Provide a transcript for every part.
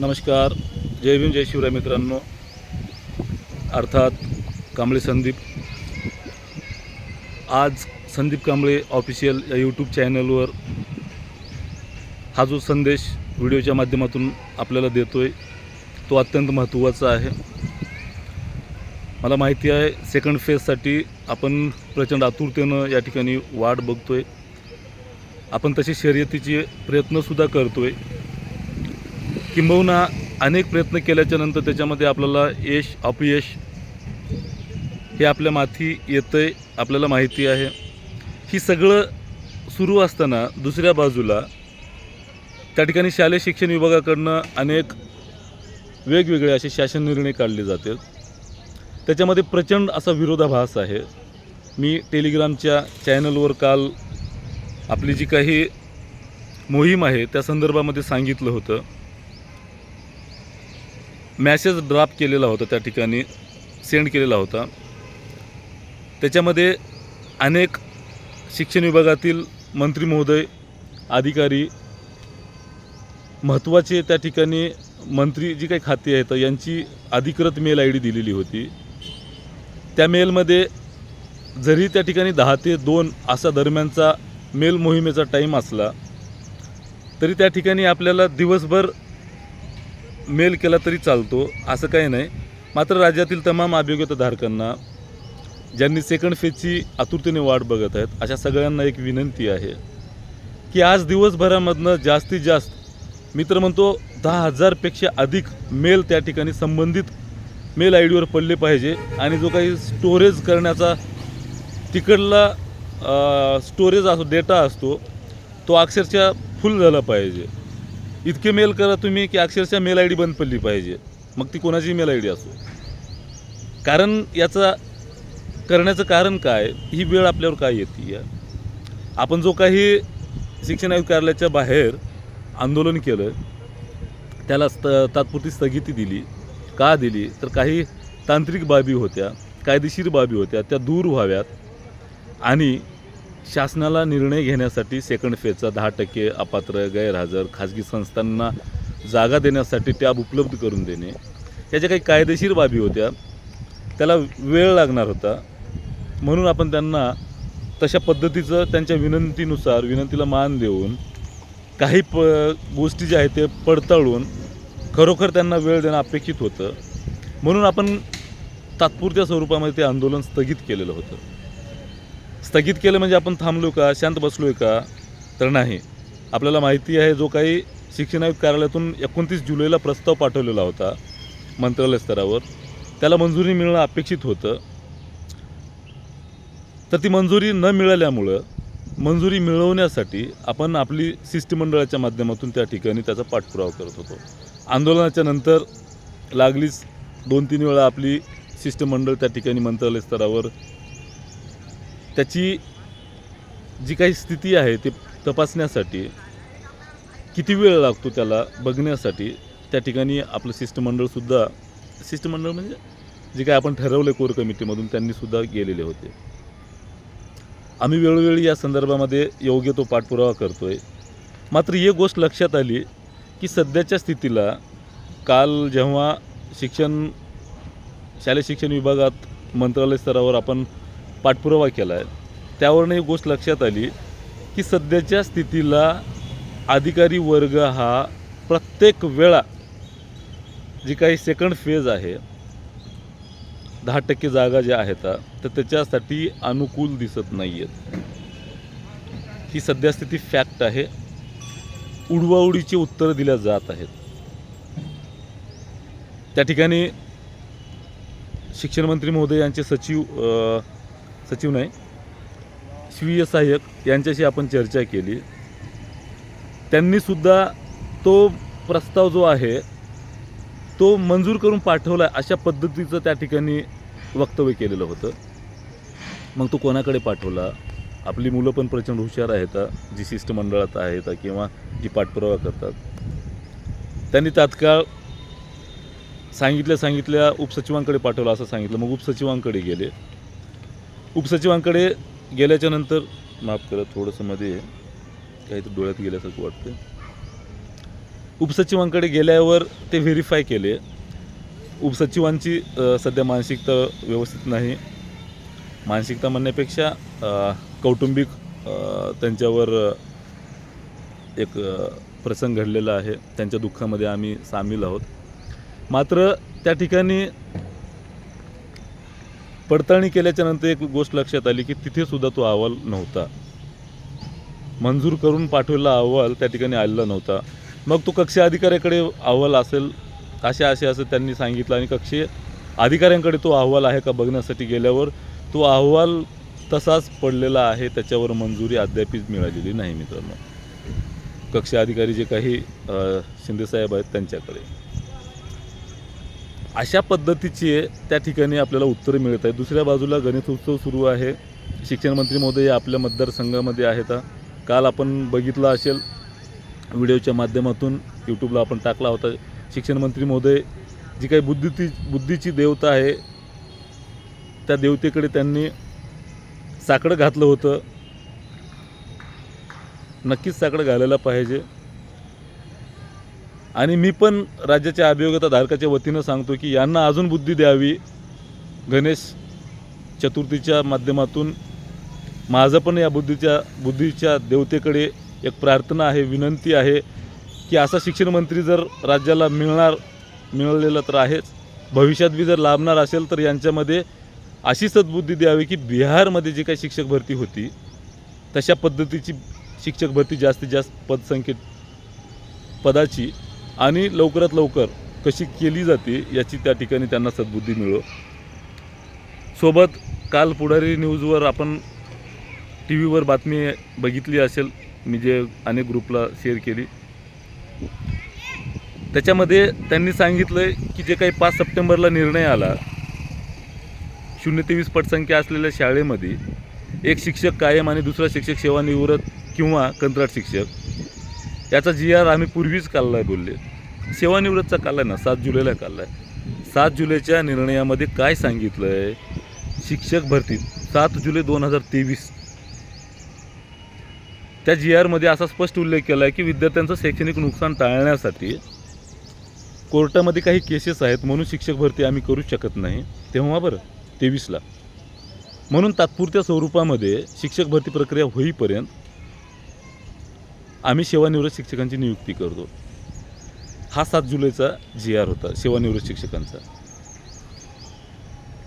नमस्कार. जय भीम जय शिवराय मित्रांनो. अर्थात कांबळे संदीप. आज संदीप कांबळे ऑफिशियल या यूट्यूब चॅनलवर हा जो संदेश व्हिडिओच्या माध्यमातून आपल्याला देतो आहे तो अत्यंत महत्त्वाचा आहे. मला माहिती आहे सेकंड फेजसाठी आपण प्रचंड आतुरतेनं या ठिकाणी वाट बघतो आहे आपण तसे शर्यतीचे प्रयत्नसुद्धा करतो आहे किंबहुना अनेक प्रयत्न केल्याच्यानंतर त्याच्यामध्ये आपल्याला यश अपयश हे आपल्या माथी येतं आहे आपल्याला माहिती आहे. ही सगळं सुरू असताना दुसऱ्या बाजूला त्या ठिकाणी शालेय शिक्षण विभागाकडनं अनेक वेगवेगळे असे शासन निर्णय काढले जातात त्याच्यामध्ये प्रचंड असा विरोधाभास आहे. मी टेलिग्रामच्या चॅनलवर काल आपली जी काही मोहीम आहे त्या संदर्भामध्ये सांगितलं होतं. मॅसेज ड्राप केलेला होता त्या ठिकाणी सेंड केलेला होता. त्याच्यामध्ये अनेक शिक्षण विभागातील मंत्री महोदय अधिकारी महत्त्वाचे त्या ठिकाणी मंत्री जी काही खाती आहेत यांची अधिकृत मेल आय डी दिलेली होती. त्या मेलमध्ये जरी त्या ठिकाणी दहा ते दोन असा दरम्यानचा मेल मोहिमेचा टाईम असला तरी त्या ठिकाणी आपल्याला दिवसभर मेल केला तरी चालतो असं काही नाही. मात्र राज्यातील तमाम अभियोग्यताधारकांना ज्यांनी सेकंड फेजची आतुरतेने वाट बघत आहेत अशा सगळ्यांना एक विनंती आहे की आज दिवसभरामधनं जास्तीत जास्त मित्र म्हणतो दहा हजारपेक्षा अधिक मेल त्या ठिकाणी संबंधित मेल आय डीवर पडले पाहिजे आणि जो काही स्टोरेज करण्याचा तिकडला स्टोरेज असो डेटा असतो तो अक्षरशः फुल झाला पाहिजे. इतके मेल करा तुम्ही की अक्षरशः मेल आय डी बंद पडली पाहिजे. मग ती कोणाची मेल आय डी असो. कारण याचा करण्याचं कारण काय? ही वेळ आपल्यावर काय येते? या आपण जो काही शिक्षण आयुक्त कार्यालयाच्या बाहेर आंदोलन केलं त्याला स्त तात्पुरती स्थगिती दिली का दिली? तर काही तांत्रिक बाबी होत्या कायदेशीर बाबी होत्या त्या दूर व्हाव्यात. आणि शासनाला निर्णय घेण्यासाठी सेकंड फेजचा दहा टक्के अपात्र गैरहजर खाजगी संस्थांना जागा देण्यासाठी टॅब उपलब्ध करून देणे. याच्या काही कायदेशीर बाबी होत्या. त्याला वेळ लागणार होता. म्हणून आपण त्यांना तशा पद्धतीचं त्यांच्या विनंतीनुसार विनंतीला मान देऊन काही प गोष्टी ज्या आहेत ते पडताळून खरोखर त्यांना वेळ देणं अपेक्षित होतं. म्हणून आपण तात्पुरत्या स्वरूपामध्ये ते आंदोलन स्थगित केलेलं होतं. स्थगित केलं म्हणजे आपण थांबलो का शांत बसलो आहे का? तर नाही. आपल्याला माहिती आहे जो काही शिक्षण आयुक्त कार्यालयातून एकोणतीस जुलैला प्रस्ताव पाठवलेला होता मंत्रालय स्तरावर त्याला मंजुरी मिळणं अपेक्षित होतं. तर ती मंजुरी न मिळाल्यामुळं मंजुरी मिळवण्यासाठी आपण आपली शिष्टमंडळाच्या माध्यमातून त्या ठिकाणी त्याचा पाठपुरावा करत होतो. आंदोलनाच्या नंतर लागलीच दोन तीन वेळा आपली शिष्टमंडळ त्या ठिकाणी मंत्रालय स्तरावर त्याची जी काही स्थिती आहे ते तपासण्यासाठी किती वेळ लागतो त्याला बघण्यासाठी? त्या ठिकाणी आपलं शिष्टमंडळसुद्धा शिष्टमंडळ म्हणजे जे काही आपण ठरवलं कोर कमिटीमधून त्यांनीसुद्धा गेलेले होते. आम्ही वेळोवेळी या संदर्भामध्ये योग्य तो पाठपुरावा करतो आहे मात्र एक गोष्ट लक्षात आली की सध्याच्या स्थितीला काल जेव्हा शिक्षण शालेय शिक्षण विभागात मंत्रालय स्तरावर आपण पाठपुरावा केला आहे. त्यावरनं एक गोष्ट लक्षात आली की सध्याच्या स्थितीला अधिकारी वर्ग हा प्रत्येक वेळा जी काही सेकंड फेज आहे दहा टक्के जागा ज्या आहेत तर त्याच्यासाठी अनुकूल दिसत नाही आहेत ही सद्यस्थिती फॅक्ट आहे. उडवाउडीची उत्तरं दिल्या जात आहेत. त्या ठिकाणी शिक्षणमंत्री महोदय यांचे सचिव सचिव नाही. स्वीय सहाय्यक यांच्याशी आपण चर्चा केली. त्यांनीसुद्धा तो प्रस्ताव जो आहे तो मंजूर करून पाठवला अशा पद्धतीचं त्या ठिकाणी वक्तव्य केलेलं होतं. मग तो कोणाकडे पाठवला? आपली मुलं पण प्रचंड हुशार आहेत जी शिष्टमंडळात आहेत किंवा जी पाठपुरावा करतात. त्यांनी तात्काळ सांगितल्या सांगितल्या उपसचिवांकडे पाठवलं असं सांगितलं. मग उपसचिवांकडे गेले. उपसचिवांकडे गेल्याच्यानंतर माफ करा थोडंसं मध्ये काहीतरी डोळ्यात गेल्यासारखं वाटतं उपसचिवांकडे गेल्यावर ते व्हेरीफाय केले. उपसचिवांची सध्या मानसिकता व्यवस्थित नाही. मानसिकता म्हणण्यापेक्षा कौटुंबिक त्यांच्यावर एक प्रसंग घडलेला आहे. त्यांच्या दुःखामध्ये आम्ही सामील आहोत. मात्र त्या ठिकाणी पडताळणी केल्याच्यानंतर एक गोष्ट लक्षात आली की तिथे सुद्धा तो अहवाल नव्हता. मंजूर करून पाठवलेला अहवाल त्या ठिकाणी आलेला नव्हता. मग तो कक्ष अधिकाऱ्याकडे अहवाल असेल असे असे असं त्यांनी सांगितलं आणि कक्षे अधिकाऱ्यांकडे तो अहवाल आहे का बघण्यासाठी गेल्यावर तो अहवाल तसाच पडलेला आहे त्याच्यावर मंजुरी अद्यापही मिळालेली नाही मित्रांनो. कक्ष अधिकारी जे काही शिंदेसाहेब आहेत त्यांच्याकडे. अशा पद्धतीचे त्या ठिकाणी आपल्याला उत्तरं मिळत आहेत. दुसऱ्या बाजूला गणेशोत्सव सुरू आहे. शिक्षण मंत्री महोदय आपल्या मतदारसंघामध्ये आहेत. काल आपण बघितलं असेल व्हिडिओच्या माध्यमातून यूट्यूबला आपण टाकला होता. शिक्षण मंत्री महोदय जी काही बुद्धीची बुद्धीची देवता आहे त्या देवतेकडे त्यांनी साकडं घातलं होतं. नक्कीच साकडं घालायला पाहिजे. आणि मी पण राज्याच्या अभियोगताधारकाच्या वतीनं सांगतो की यांना अजून बुद्धी द्यावी. गणेश चतुर्थीच्या माध्यमातून माझं पण या बुद्धीच्या बुद्धीच्या देवतेकडे एक प्रार्थना आहे विनंती आहे की असा शिक्षण मंत्री जर राज्याला मिळणार मिळालेला तर आहेच. भविष्यात बी जर लाभणार असेल तर यांच्यामध्ये अशी सद्बुद्धी द्यावी की बिहारमध्ये जी काही शिक्षक भरती होती तशा पद्धतीची शिक्षक भरती जास्तीत जास्त पदसंख्येत पदाची आणि लवकरात लवकर कशी केली जाते याची त्या ठिकाणी त्यांना सद्बुद्धी मिळो. सोबत काल पुढारी न्यूजवर आपण टी व्हीवर बातमी बघितली असेल मी जे अनेक ग्रुपला शेअर केली. त्याच्यामध्ये त्यांनी सांगितलं की जे काही पाच सप्टेंबरला निर्णय आला शून्य ते वीस पटसंख्या असलेल्या शाळेमध्ये एक शिक्षक कायम आणि दुसरा शिक्षक सेवानिवृत्त किंवा कंत्राट शिक्षक. याचा जी आर आम्ही पूर्वीच काढला आहे बोलले. सेवानिवृत्तचा काढला आहे ना सात जुलैला काढला आहे सात जुलैच्या निर्णयामध्ये काय सांगितलं आहे शिक्षक भरतीत सात जुलै दोन हजार तेवीस. त्या जी आरमध्ये असा स्पष्ट उल्लेख केला आहे की विद्यार्थ्यांचं शैक्षणिक नुकसान टाळण्यासाठी कोर्टामध्ये काही केसेस आहेत म्हणून शिक्षक भरती आम्ही करू शकत नाही. तेव्हा बरं तेवीसला. म्हणून तात्पुरत्या स्वरूपामध्ये शिक्षक भरती प्रक्रिया होईपर्यंत आम्ही सेवानिवृत्त शिक्षकांची नियुक्ती करतो. हा सात जुलैचा जी आर होता सेवानिवृत्त शिक्षकांचा.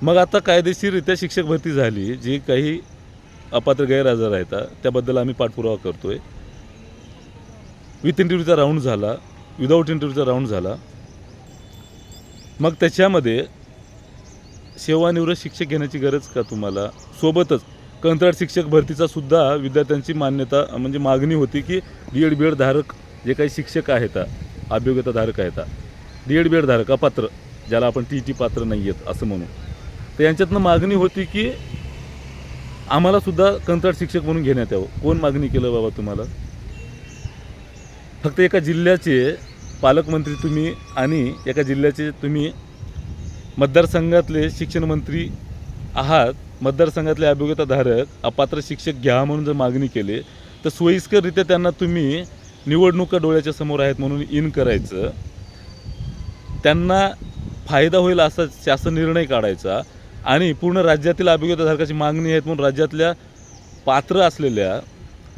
मग आता कायदेशीररित्या शिक्षक भरती झाली जी काही अपात्र गैरहजर आहेत त्याबद्दल आम्ही पाठपुरावा करतो आहे विथ इंटरव्ह्यूचा राऊंड झाला विदाऊट इंटरव्ह्यूचा राऊंड झाला. मग त्याच्यामध्ये सेवानिवृत्त शिक्षक घेण्याची गरज का तुम्हाला? सोबतच कंत्राट शिक्षक भरतीचा सुद्धा विद्यार्थ्यांची मान्यता म्हणजे मागणी होती की डी एड बी एड धारक जे काही शिक्षक आहेत अभियोग्यता धारक आहेत डी एड बी एड धारक अपात्र ज्याला आपण टी टी पात्र नाही आहेत असं म्हणू. तर यांच्यातनं मागणी होती की आम्हाला सुद्धा कंत्राट शिक्षक म्हणून घेण्यात यावं. कोण मागणी केलं बाबा तुम्हाला? फक्त एका जिल्ह्याचे पालकमंत्री तुम्ही आणि एका जिल्ह्याचे तुम्ही मतदारसंघातले शिक्षणमंत्री आहात. मतदारसंघातले अभियोग्यताधारक अपात्र शिक्षक घ्या म्हणून जर मागणी केली तर सोयीस्कररित्या त्यांना तुम्ही निवडणुका डोळ्याच्या समोर आहेत म्हणून इन करायचं. त्यांना फायदा होईल असा शासन निर्णय काढायचा आणि पूर्ण राज्यातील अभियोग्यताधारकाची मागणी आहेत म्हणून राज्यातल्या पात्र असलेल्या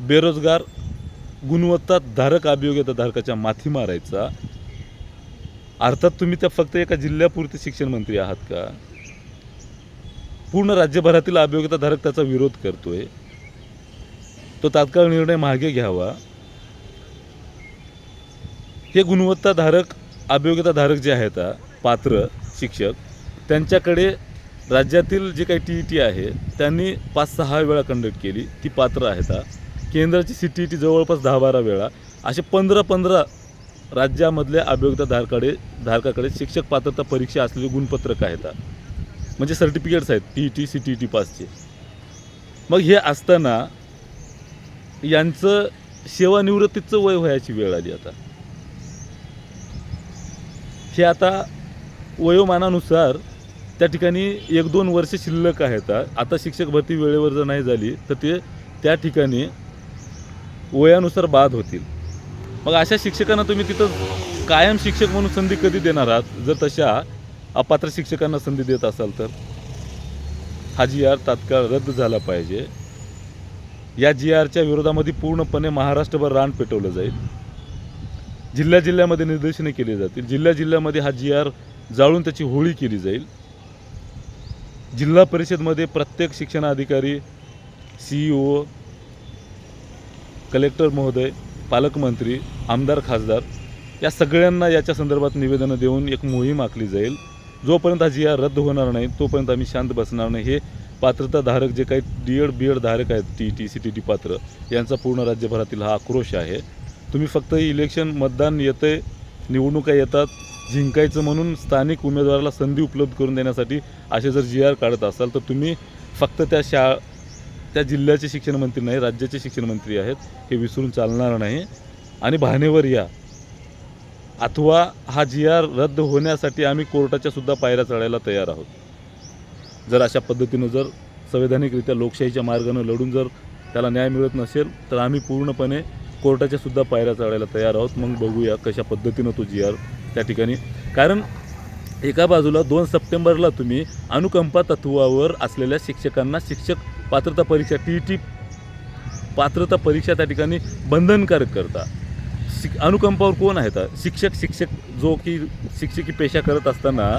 बेरोजगार गुणवत्ताधारक अभियोग्यताधारकाच्या माथी मारायचा. अर्थात तुम्ही त्या फक्त एका जिल्ह्यापुरते शिक्षण मंत्री आहात का? पूर्ण राज्यभरातील अभियोगिताधारक त्याचा विरोध करतोय. तो तात्काळ निर्णय मागे घ्यावा. हे गुणवत्ताधारक अभियोगिताधारक जे आहेत पात्र शिक्षक त्यांच्याकडे राज्यातील जे काही टी ई टी आहे त्यांनी पाच सहा वेळा कंडक्ट केली. ती पात्र आहेत केंद्राची सी टी ई टी जवळपास दहा बारा वेळा. असे पंधरा पंधरा राज्यामधल्या अभियोग्यताधारकाकडे धारकाकडे शिक्षक पात्रता परीक्षा असलेले गुणपत्रक आहेत म्हणजे सर्टिफिकेट्स आहेत T E T C T E T पासचे. मग हे असताना यांचं सेवानिवृत्तीचं वय व्हायची वेळ आली आता. हे आता वयोमानानुसार त्या ठिकाणी एक दोन वर्ष शिल्लक आहेत. आता शिक्षक भरती वेळेवर जर नाही झाली तर ते त्या ठिकाणी वयानुसार बाद होतील. मग अशा शिक्षकांना तुम्ही तिथं कायम शिक्षक म्हणून संधी कधी देणार आहात? जर तशा अपात्र शिक्षकांना संधी देत असाल तर हा जी आर तात्काळ रद्द झाला पाहिजे. या जी आरच्या विरोधामध्ये पूर्णपणे महाराष्ट्रभर रान पेटवलं जाईल. जिल्ह्या जिल्ह्यामध्ये निर्देशने केली जातील. जिल्ह्या जिल्ह्यामध्ये हा जी आर जाळून त्याची होळी केली जाईल. जिल्हा परिषदमध्ये प्रत्येक शिक्षणाधिकारी सी ओ कलेक्टर महोदय पालकमंत्री आमदार खासदार या सगळ्यांना याच्या संदर्भात निवेदनं देऊन एक मोहीम आखली जाईल. जोपर्यंत हा जी आर रद्द होणार नाही तोपर्यंत आम्ही शांत बसणार नाही. हे पात्रताधारक जे काही डी एड बी एड धारक आहेत T T C T T पात्र यांचा पूर्ण राज्यभरातील हा आक्रोश आहे. तुम्ही फक्त इलेक्शन मतदान येते निवडणुका येतात जिंकायचं म्हणून स्थानिक उमेदवाराला संधी उपलब्ध करून देण्यासाठी असे जर जी आर काढत असाल तर तुम्ही फक्त त्या शा त्या जिल्ह्याचे शिक्षणमंत्री नाही राज्याचे शिक्षणमंत्री आहेत हे विसरून चालणार नाही. आणि भानेवर या. अथवा हा जी आर रद्द होण्यासाठी आम्ही कोर्टाच्या सुद्धा पायऱ्या चढायला तयार आहोत. जर अशा पद्धतीनं जर संवैधानिकरित्या लोकशाहीच्या मार्गानं लढून जर त्याला न्याय मिळत नसेल तर आम्ही पूर्णपणे कोर्टाच्या सुद्धा पायऱ्या चढायला तयार आहोत. मग बघूया कशा पद्धतीनं तो जी आर त्या ठिकाणी कारण एका बाजूला दोन सप्टेंबरला तुम्ही अनुकंपा तत्वावर असलेल्या शिक्षकांना शिक्षक पात्रता परीक्षा टी टी पात्रता परीक्षा त्या ठिकाणी बंधनकारक करता. शिक अनुकंपावर कोण आहेत? शिक्षक शिक्षक जो की शिक्षकी पेशा करत असताना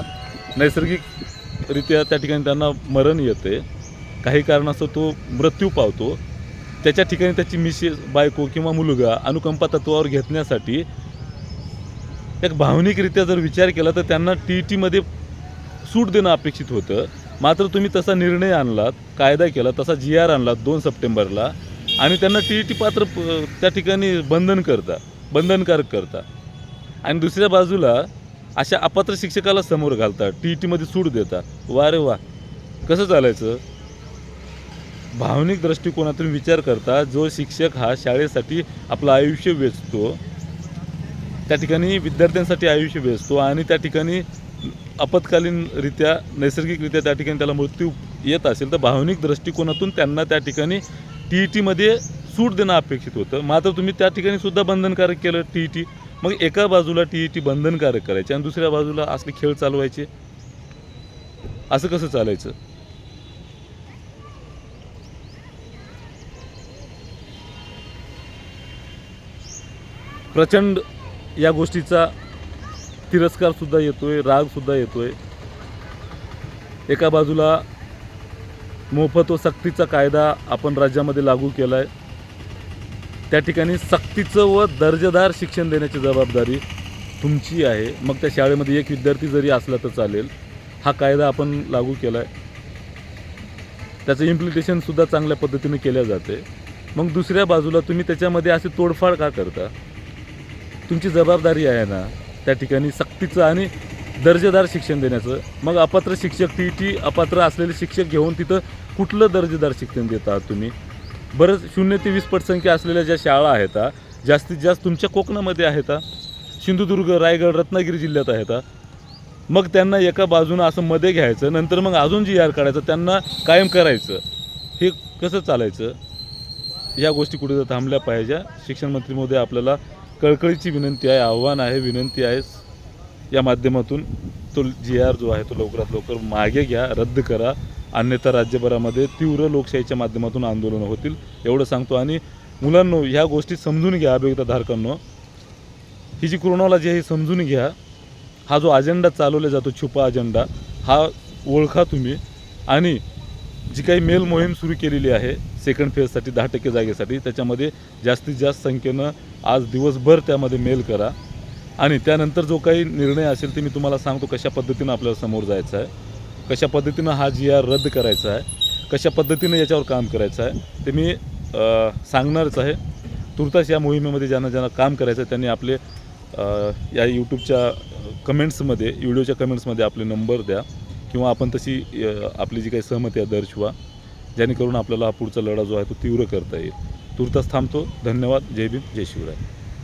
नैसर्गिकरित्या त्या ठिकाणी त्यांना मरण येते. काही कारणास्तव तो मृत्यू पावतो. त्याच्या ठिकाणी त्याची मिसेस बायको किंवा मुलगा अनुकंपा तत्वावर घेतण्यासाठी एक भावनिकरित्या जर विचार केला तर त्यांना टी टीमध्ये सूट देणं अपेक्षित होतं. मात्र तुम्ही तसा निर्णय आणलात कायदा केला तसा जी आर आणलात दोन सप्टेंबरला आणि त्यांना टी टी पात्र त्या ठिकाणी बंधन करता. बंधनकारक करता. आणि दुसऱ्या बाजूला अशा अपात्र शिक्षकाला समोर घालता टी टीमध्ये सूट देता. वा रे वा. कसं चालायचं? भावनिक दृष्टिकोनातून विचार करता जो शिक्षक हा शाळेसाठी आपलं आयुष्य वेचतो त्या ठिकाणी विद्यार्थ्यांसाठी आयुष्य वेचतो आणि त्या ठिकाणी आपत्कालीनरित्या नैसर्गिकरित्या त्या ठिकाणी त्याला मृत्यू येत असेल तर भावनिक दृष्टिकोनातून त्यांना त्या ठिकाणी टी ई टीमध्ये सूट देणं अपेक्षित होतं. मात्र तुम्ही त्या ठिकाणी सुद्धा बंधनकारक केलं टी ई टी मग एका बाजूला टी ई टी बंधनकारक करायचे आणि दुसऱ्या बाजूला असले खेळ चालवायचे? असं कसं चालायचं? प्रचंड या गोष्टीचा तिरस्कारसुद्धा येतोय रागसुद्धा येतोय. एका बाजूला मोफत व सक्तीचा कायदा आपण राज्यामध्ये लागू केला आहे त्या ठिकाणी सक्तीचं व दर्जेदार शिक्षण देण्याची जबाबदारी तुमची आहे. मग त्या शाळेमध्ये एक विद्यार्थी जरी असला तर चालेल. हा कायदा आपण लागू केला आहे त्याचं इम्प्लिटेशनसुद्धा चांगल्या पद्धतीने केल्या जाते. मग दुसऱ्या बाजूला तुम्ही त्याच्यामध्ये अशी तोडफाड का करता? तुमची जबाबदारी आहे ना त्या ठिकाणी सक्तीचं आणि दर्जेदार शिक्षण देण्याचं. मग अपात्र शिक्षक टी टी अपात्र असलेले शिक्षक घेऊन तिथं कुठलं दर्जेदार शिक्षण देत आहात तुम्ही? बरंच शून्य ते वीस पटसंख्या असलेल्या ज्या शाळा आहेत जास्तीत जास्त तुमच्या कोकणामध्ये आहेत सिंधुदुर्ग रायगड रत्नागिरी जिल्ह्यात आहेत मग त्यांना एका बाजूनं असं मध्ये घ्यायचं नंतर मग अजून जी आर काढायचं त्यांना कायम करायचं. हे कसं चालायचं? या गोष्टी कुठे थांबल्या पाहिजे. शिक्षण मंत्री आपल्याला कळकळीची विनंती आहे आव्हान आहे विनंती आहे. या माध्यमातून तो जी आर जो आहे तो लवकरात लवकर मागे घ्या रद्द करा. अन्यथा राज्यभरामध्ये तीव्र लोकशाहीच्या माध्यमातून आंदोलनं होतील एवढं सांगतो. आणि मुलांनो ह्या गोष्टी समजून घ्या अभियोगिताधारकांनो ही जी क्रोनॉलॉजी आहे समजून घ्या. हा जो अजेंडा चालवला जातो छुपा अजेंडा हा ओळखा तुम्ही. आणि जी काही मेल मोहीम सुरू केलेली आहे सेकंड फेजसाठी दहा टक्के जागेसाठी त्याच्यामध्ये जास्तीत जास्त संख्येनं आज दिवसभर त्यामध्ये मेल करा. आणि त्यानंतर जो काही निर्णय असेल ते मी तुम्हाला सांगतो कशा पद्धतीनं आपल्याला समोर जायचं आहे. कशा पद्धतीनं हा जी आर रद्द करायचा आहे कशा पद्धतीनं याच्यावर काम करायचं आहे ते मी सांगणारच आहे. तुर्तास या मोहिमेमध्ये ज्यांना ज्यांना काम करायचं आहे त्यांनी आपले या यूट्यूबच्या कमेंट्समध्ये व्हिडिओच्या कमेंट्समध्ये आपले नंबर द्या किंवा आपण तशी आपली जी काही सहमती आहे दर्शवा. जेणेकरून आपल्याला हा पुढचा लढा जो आहे तो तीव्र करता येईल. तुर्तास थांबतो. धन्यवाद. जय भीम. जय शिवराय.